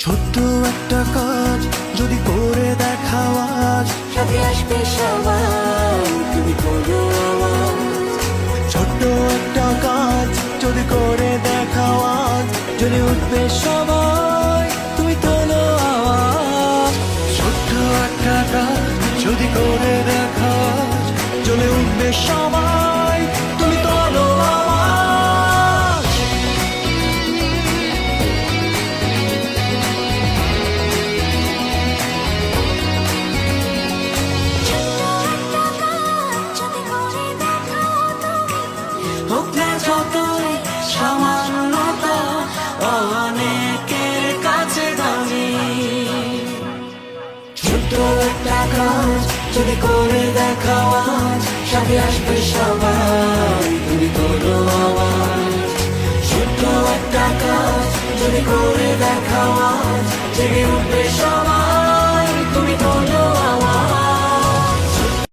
ছোট্ট একটা কাজ যদি করে দেখাও আজ। সবে আসবে তুমি করো ছোট্ট একটা কাজ যদি করে দেখাও আজ। যদি উঠবে সবাই তুমি তোলো আওয়াজ। ছোট্ট একটা কাজ যদি করে দেখাও আজ। যদি উঠবে সবাই। অনেকের কাছে দামি ছোট একটা কাজ যদি করে দেখাও সাথে আসবে সবাই, তুমি করো আওয়াজ। ছোট একটা কাজ যদি করে দেখাও জেগে